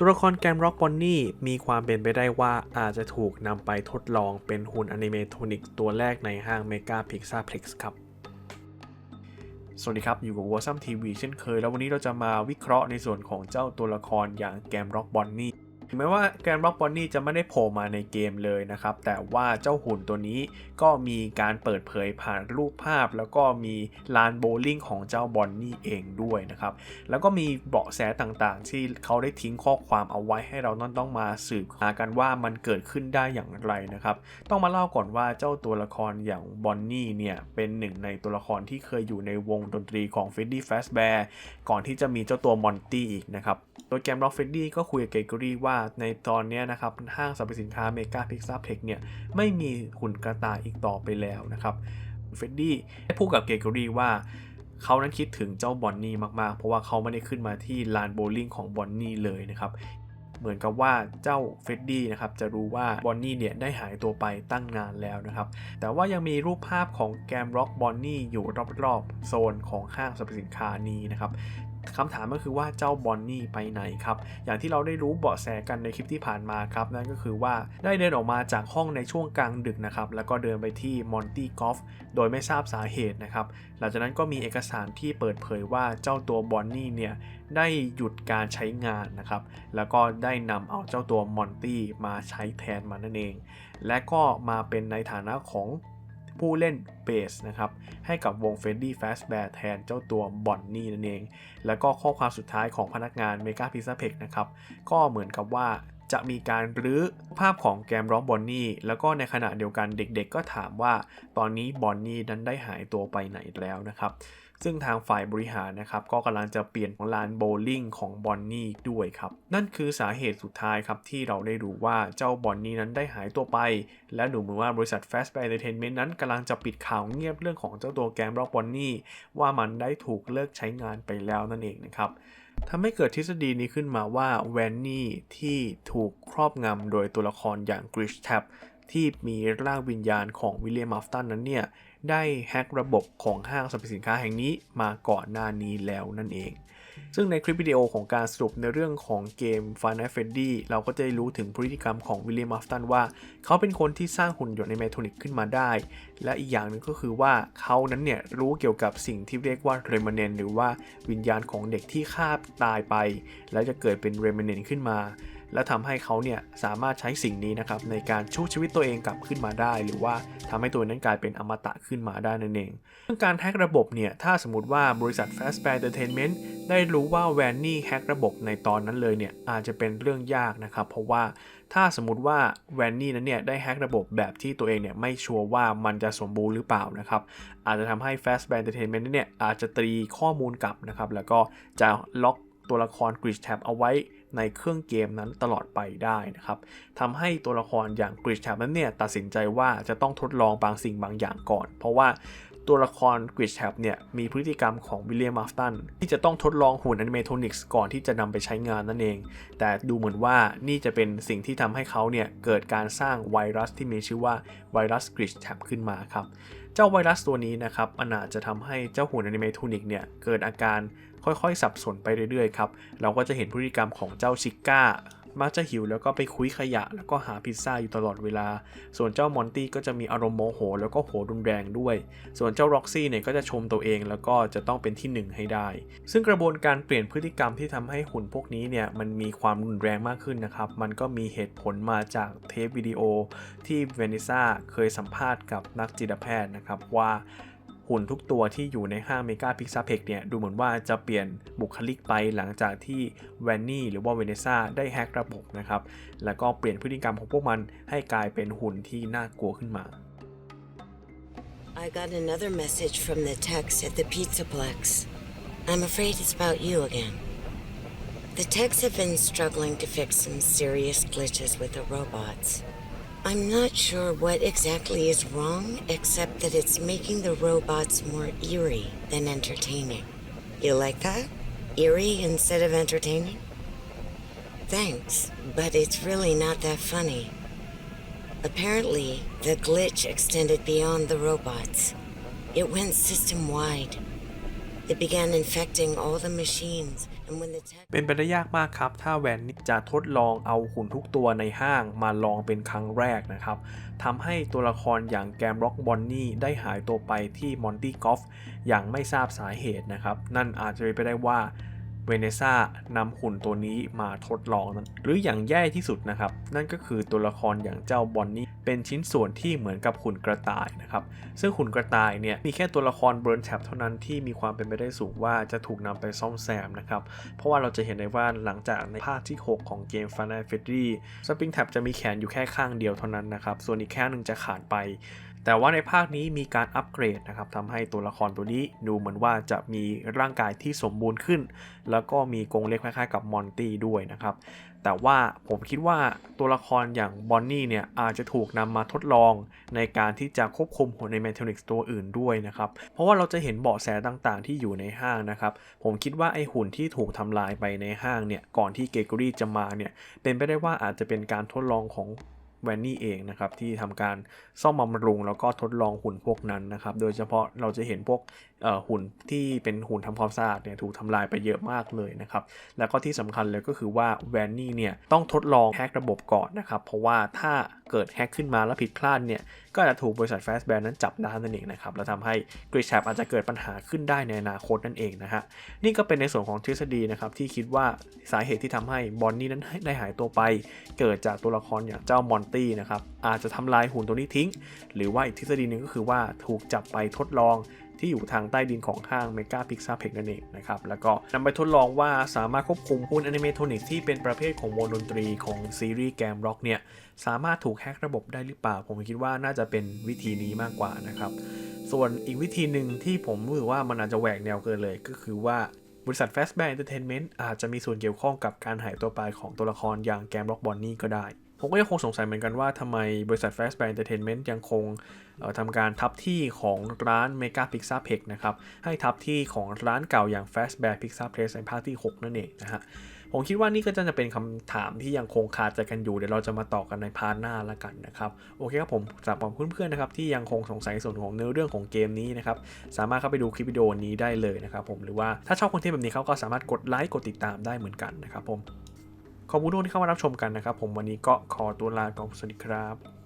ตัวละครแกมร็อกบอนนี่มีความเป็นไปได้ว่าอาจจะถูกนำไปทดลองเป็นหุ่นอนิเมทอนิกตัวแรกในห้างเมกาพิกซาพลิกครับ สวัสดีครับ อยู่กับวอซัมทีวีเช่นเคย แล้ววันนี้เราจะมาวิเคราะห์ในส่วนของเจ้าตัวละครอย่างแกมร็อกบอนนี่ แม้ว่าแกมร็อกบอนนี่จะไม่ได้โผล่มาในเกมเลยนะครับ แต่ว่าเจ้าหุ่นตัวนี้ก็มีการเปิดเผยผ่านรูปภาพ แล้วก็มีลานโบว์ลิ่งของเจ้าบอนนี่เองด้วยนะครับ แล้วก็มีเบาะแสต่างๆ ที่เขาได้ทิ้งข้อความเอาไว้ให้เรานั่นต้องมาสืบหากันว่ามันเกิดขึ้นได้อย่างไรนะครับ ต้องมาเล่าก่อนว่าเจ้าตัวละครอย่างบอนนี่เนี่ยเป็นหนึ่งในตัวละครที่เคยอยู่ในวงดนตรีของ f r e d d y Fazbear ก่อนที่จะมีเจ้าตัวมอนตี้อีกนะครับโดยแกมร็อกเฟดดี้ก็คุยกับเกเกอรี่ว่าในตอนนี้นะครับห้างสรรพสินค้าเมกาพิกซ a เทคเนี่ยไม่มีหุ่นกระต่ายอีกต่อไปแล้วนะครับเฟดดี้ได้พูดกับเกเกอรี่ว่าเขานั้นคิดถึงเจ้าบอนนี่มากๆ เพราะว่าเขาไม่ได้ขึ้นมาที่ลานโบว์ลิ่งของบอนนี่เลยนะครับ เหมือนกับว่าเจ้าเฟดดี้นะครับจะรู้ว่าบอนนี่เนี่ยได้หายตัวไปตั้งนานแล้วนะครับ แต่ว่ายังมีรูปภาพของแกมร็อกบอนนี่อยู่รอบๆ โซนของห้างสรรพสินค้านี้นะครับ คำถามก็คือว่าเจ้าบอนนี่ไปไหนครับ อย่างที่เราได้รู้เบาะแสกันในคลิปที่ผ่านมาครับ นั่นก็คือว่าได้เดินออกมาจากห้องในช่วงกลางดึกนะครับ แล้วก็เดินไปที่มอนตี้กอล์ฟโดยไม่ทราบสาเหตุนะครับ หลังจากนั้นก็มีเอกสารที่เปิดเผยว่าเจ้าตัวบอนนี่เนี่ยได้หยุดการใช้งานนะครับ แล้วก็ได้นำเอาเจ้าตัวมอนตี้มาใช้แทนมันนั่นเอง และก็มาเป็นในฐานะของ ผู้เล่นเบสนะครับให้กับวงเฟดดี้แฟสแบร์แทนเจ้าตัวบอนนี่นั่นเอง แล้วก็ข้อความสุดท้ายของพนักงานเมกาพิซซ่าเพกนะครับก็เหมือนกับว่าจะมีการรื้อภาพของแกมร้องบอนนี่แล้วก็ในขณะเดียวกันเด็กๆ ก็ถามว่าตอนนี้บอนนี่นั้นได้หายตัวไปไหนแล้วนะครับ ซึ่งทางฝ่ายบริหารนะครับก็กำลังจะเปลี่ยนของลานโบว์ลิ่งของบอนนี่ด้วยครับ นั่นคือสาเหตุสุดท้ายครับที่เราได้รู้ว่าเจ้าบอนนี่นั้นได้หายตัวไป และดูเหมือนว่าบริษัท Fastback Entertainment นั้นกำลังจะปิดข่าวเงียบเรื่องของเจ้าตัวแกมร็อกบอนนี่ว่ามันได้ถูกเลิกใช้งานไปแล้วนั่นเองนะครับทำให้เกิดทฤษฎีนี้ขึ้นมาว่าแวนนี่ที่ถูกครอบงำโดยตัวละครอย่างกริชแท็บที่มีร่างวิญญาณของวิลเลียมมัฟตันนั้นเนี่ย ได้แฮ็กระบบของห้างสรรพสินค้าแห่งนี้มาก่อนหน้านี้แล้วนั่นเอง ซึ่งในคลิปวิดีโอของการสรุปในเรื่องของเกม Final Fantasy เราก็จะได้รู้ถึงพฤติกรรมของวิลเลียมมัฟตันว่า เขาเป็นคนที่สร้างหุ่นยนต์ในเมโทนิกขึ้นมาได้ และอีกอย่างหนึ่งก็คือว่าเขานั้นเนี่ยรู้เกี่ยวกับสิ่งที่เรียกว่า Remnant หรือว่าวิญญาณของเด็กที่ฆ่าตายไป แล้วจะเกิดเป็น Remnant ขึ้นมา และทำให้เขาเนี่ยสามารถใช้สิ่งนี้นะครับในการชูชีวิตตัวเองกลับขึ้นมาได้ หรือว่าทำให้ตัวนั้นกลายเป็นอมตะขึ้นมาได้นั่นเองเรื่องการแฮกระบบเนี่ยถ้าสมมติว่าบริษัท Fastbear Entertainment ได้รู้ว่าแวนนี่แฮกระบบในตอนนั้นเลยเนี่ยอาจจะเป็นเรื่องยากนะครับเพราะว่าถ้าสมมติว่าแวนนี่นั้นเนี่ยได้แฮกระบบแบบที่ตัวเองเนี่ยไม่ชัวร์ว่ามันจะสมบูรณ์หรือเปล่านะครับอาจจะทำให้ Fastbear Entertainment เนี่ยอาจจะตีข้อมูลกลับนะครับแล้วก็จะล็อกตัวละคร Glitch Tab เอาไว้ ในเครื่องเกมนั้นตลอดไปได้นะครับทำให้ตัวละครอย่าง Glitch Tab นั้นเนี่ยตัดสินใจว่าจะต้องทดลองบางสิ่งบางอย่างก่อน เพราะว่าตัวละคร Glitch Tab เนี่ยมีพฤติกรรมของวิลเลียมมัฟตันที่จะต้องทดลองหุ่นอนิเมโทนิกส์ก่อนที่จะนำไปใช้งานนั่นเอง แต่ดูเหมือนว่านี่จะเป็นสิ่งที่ทำให้เขาเนี่ยเกิดการสร้างไวรัสที่มีชื่อว่าไวรัส Glitch Tab ขึ้นมาครับ เจ้าไวรัสตัวนี้นะครับมันอาจจะทำให้เจ้าหุ่นอนิเมโทนิกเนี่ยเกิดอาการค่อยๆ สับสนไปเรื่อยๆครับ เราก็จะเห็นพฤติกรรมของเจ้าชิก้า มักจะหิวแล้วก็ไปคุยขยะ แล้วก็หาพิซซ่าอยู่ตลอดเวลา ส่วนเจ้ามอนตี้ก็จะมีอารมณ์โมโห แล้วก็โหรุนแรงด้วย ส่วนเจ้าร็อกซี่เนี่ยก็จะชมตัวเองแล้วก็จะต้องเป็นที่หนึ่งให้ได้ ซึ่งกระบวนการเปลี่ยนพฤติกรรมที่ทำให้หุ่นพวกนี้เนี่ยมันมีความรุนแรงมากขึ้นนะครับ มันก็มีเหตุผลมาจากเทปวิดีโอที่เวนิซ่าเคยสัมภาษณ์กับนักจิตแพทย์นะครับว่า หุ่นทุกตัวที่อยู่ในห้างเมกาพิกซาเพกเนี่ยดูเหมือนว่าจะเปลี่ยนบุคลิกไปหลังจากที่แวนนี่หรือว่าเวเนซ่าได้แฮกระบบนะครับ แล้วก็เปลี่ยนพฤติกรรมของพวกมันให้กลายเป็นหุ่นที่น่ากลัวขึ้นมา I got another message from the techs at the Pizzaplex. I'm afraid it's about you again. The techs have been struggling to fix some serious glitches with the robots. I'm not sure what exactly is wrong, except that it's making the robots more eerie than entertaining. You like that? Eerie instead of entertaining? Thanks, but it's really not that funny. Apparently, the glitch extended beyond the robots. It went system wide. It began infecting all the machines เป็นไปได้ยากมากครับ ถ้าแวนจะทดลองเอาหุ่นทุกตัวในห้างมาลองเป็นครั้งแรกนะครับทำให้ตัวละครอย่างแกมร็อกบอนนี่ได้หายตัวไปที่มอนตี้กอฟอย่างไม่ทราบสาเหตุนะครับ นั่นอาจจะเป็นไปได้ว่า เวเนซ่านำหุ่นตัวนี้มาทดลองนั้นหรืออย่างแย่ที่สุดนะครับ นั่นก็คือตัวละครอย่างเจ้าบอนนี่เป็นชิ้นส่วนที่เหมือนกับหุ่นกระต่ายนะครับ ซึ่งหุ่นกระต่ายเนี่ยมีแค่ตัวละครเบิร์นแท็บเท่านั้นที่มีความเป็นไปได้สูงว่าจะถูกนำไปซ่อมแซมนะครับ เพราะว่าเราจะเห็นได้ว่าหลังจากในภาคที่ 6 ของเกม Final Fantasy สปริงแท็บจะมีแขนอยู่แค่ข้างเดียวเท่านั้นนะครับ ส่วนอีกข้างหนึ่งจะขาดไป แต่ว่าในภาคนี้มีการอัปเกรดนะครับทำให้ตัวละครตัวนี้ดูเหมือนว่าจะมีร่างกายที่สมบูรณ์ขึ้น แล้วก็มีกรงเล็บคล้ายๆกับมอนตี้ด้วยนะครับ แต่ว่าผมคิดว่าตัวละครอย่างบอนนี่เนี่ยอาจจะถูกนำมาทดลองในการที่จะควบคุมหุ่นในแมทริกซ์ตัวอื่นด้วยนะครับ เพราะว่าเราจะเห็นเบาะแสต่างๆ ที่อยู่ในห้างนะครับ ผมคิดว่าไอหุ่นที่ถูกทำลายไปในห้างเนี่ยก่อนที่เกเกอรี่จะมาเนี่ยเป็นไปได้ว่าอาจจะเป็นการทดลองของ แวนนี่เองนะครับที่ทำการซ่อมบำรุงแล้วก็ทดลองหุ่นพวกนั้นนะครับ โดยเฉพาะเราจะเห็นพวกหุ่นที่เป็นหุ่นทำความสะอาดเนี่ยถูกทำลายไปเยอะมากเลยนะครับ แล้วก็ที่สำคัญเลยก็คือว่าแวนนี่เนี่ยต้องทดลองแฮกระบบก่อนนะครับ เพราะว่าถ้า เกิดแฮกขึ้นมาแล้วผิดพลาดเนี่ย ก็อาจจะถูกบริษัท Fast b a n นั้นจับได้นั่นเองนะครับ แล้วทำให้ g r i d Tab อาจจะเกิดปัญหาขึ้นได้ในอนาคตนั่นเองนะฮะ นี่ก็เป็นในส่วนของทฤษฎีนะครับที่คิดว่าสาเหตุที่ทำให้บอนนี่นั้นได้หายตัวไป เกิดจากตัวละครอย่างเจ้ามอนตี้นะครับอาจจะทำลายหุ่นตัวนี้ทิ้ง หรือว่าอีกทฤษฎีหนึ่งก็คือว่าถูกจับไปทดลอง ที่อยู่ทางใต้ดินของห้าง Mega p i x a p e x นั่นเองนะครับ แล้วก็นำไปทดลองว่าสามารถควบคุมหุ้นแอนิเมทอนิกที่เป็นประเภทของวงดนตรีของซีรีส์แกมร็อกเนี่ยสามารถถูกแฮกระบบได้หรือเปล่า ผมคิดว่าน่าจะเป็นวิธีนี้มากกว่านะครับ ส่วนอีกวิธีหนึ่งที่ผมรู้สึกว่ามันอาจจะแหวกแนวเกินเลยก็คือว่าบริษัท Fastback Entertainment อาจจะมีส่วนเกี่ยวข้องกับการหายตัวไปของตัวละครอย่างแกมร็อกบอนนี่ก็ได้ ผมก็ยังคงสงสัยเหมือนกันว่าทำไมบริษัท Fastback Entertainment ยังคงทำการทับที่ของร้าน Mega p i x a p e x นะครับ ให้ทับที่ของร้านเก่าอย่าง Fastback Pixar Place ในภาคที่ 6 นั่นเองนะฮะผมคิดว่านี่ก็จะเป็นคำถามที่ยังคงคาใจกันอยู่ เดี๋ยวเราจะมาต่อกันในพาร์ทหน้าละกันนะครับ โอเคครับผมสำหรับเพื่อนๆนะครับที่ยังคงสงสัยส่วนของเนื้อเรื่องของเกมนี้นะครับ สามารถเข้าไปดูคลิปวิดีโอนี้ได้เลยนะครับผมหรือว่าถ้าชอบคอนเทนต์แบบนี้เขาก็สามารถกดไลค์กดติดตามได้เหมือนกันนะครับผม ขอบคุณทุกคนที่เข้ามารับชมกันนะครับ ผมวันนี้ก็ขอตัวลาก่อนสวัสดีครับ